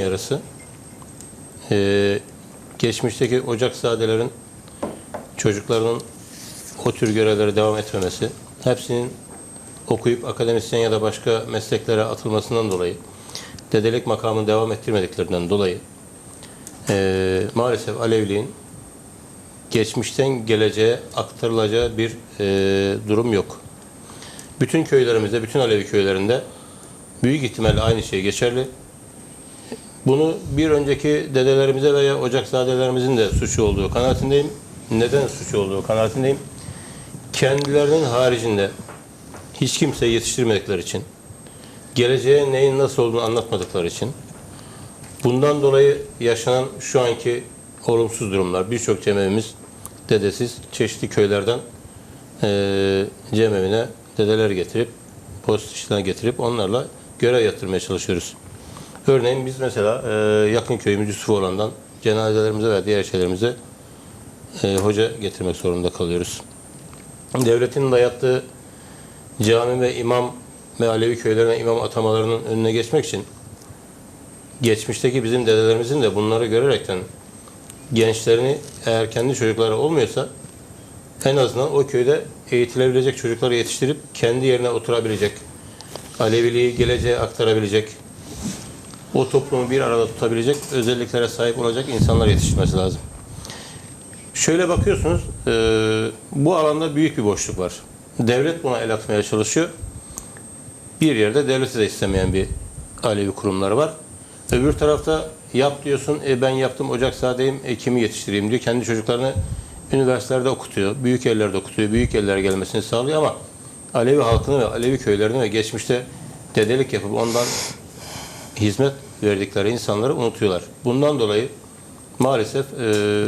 yarısı. Ee, geçmişteki Ocakzadelerin çocuklarının o tür görevlere devam etmemesi, hepsinin okuyup akademisyen ya da başka mesleklere atılmasından dolayı, dedelik makamını devam ettirmediklerinden dolayı ee, maalesef Alevliğin geçmişten geleceğe aktarılacağı bir ee, durum yok. Bütün köylerimizde, bütün Alevi köylerinde büyük ihtimalle aynı şey geçerli. Bunu bir önceki dedelerimize veya ocakzadelerimizin de suçu olduğu kanaatindeyim. Neden suçu olduğu kanaatindeyim. Kendilerinin haricinde hiç kimseyi yetiştirmedikleri için, geleceğe neyin nasıl olduğunu anlatmadıkları için, bundan dolayı yaşanan şu anki olumsuz durumlar, birçok cemevimiz dedesiz, çeşitli köylerden eee cemevine dedeler getirip, post işlerine getirip onlarla görev yatırmaya çalışıyoruz. Örneğin biz mesela e, yakın köyümüz Yusufoğlan'dan cenazelerimize ve diğer şeylerimize e, hoca getirmek zorunda kalıyoruz. Devletin dayattığı cami ve imam ve Alevi köylerine imam atamalarının önüne geçmek için geçmişteki bizim dedelerimizin de bunları görerekten gençlerini eğer kendi çocukları olmuyorsa en azından o köyde eğitilebilecek çocukları yetiştirip kendi yerine oturabilecek, Aleviliği geleceğe aktarabilecek, o toplumu bir arada tutabilecek özelliklere sahip olacak insanlar yetiştirmesi lazım. Şöyle bakıyorsunuz, e, bu alanda büyük bir boşluk var. Devlet buna el atmaya çalışıyor. Bir yerde devleti de istemeyen bir Alevi kurumları var. Öbür tarafta yap diyorsun, e ben yaptım Ocakzade'yim, e kimi yetiştireyim diyor. Kendi çocuklarını üniversitelerde okutuyor, büyük yerlerde okutuyor, büyük yerlere gelmesini sağlıyor ama Alevi halkını ve Alevi köylerini ve geçmişte dedelik yapıp ondan hizmet verdikleri insanları unutuyorlar. Bundan dolayı maalesef e,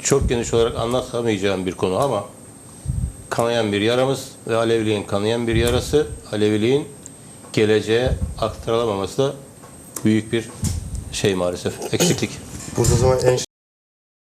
çok geniş olarak anlatamayacağım bir konu ama kanayan bir yaramız ve Aleviliğin kanayan bir yarası, Aleviliğin geleceğe aktarılamaması da büyük bir şey maalesef, eksiklik. Burada zaman en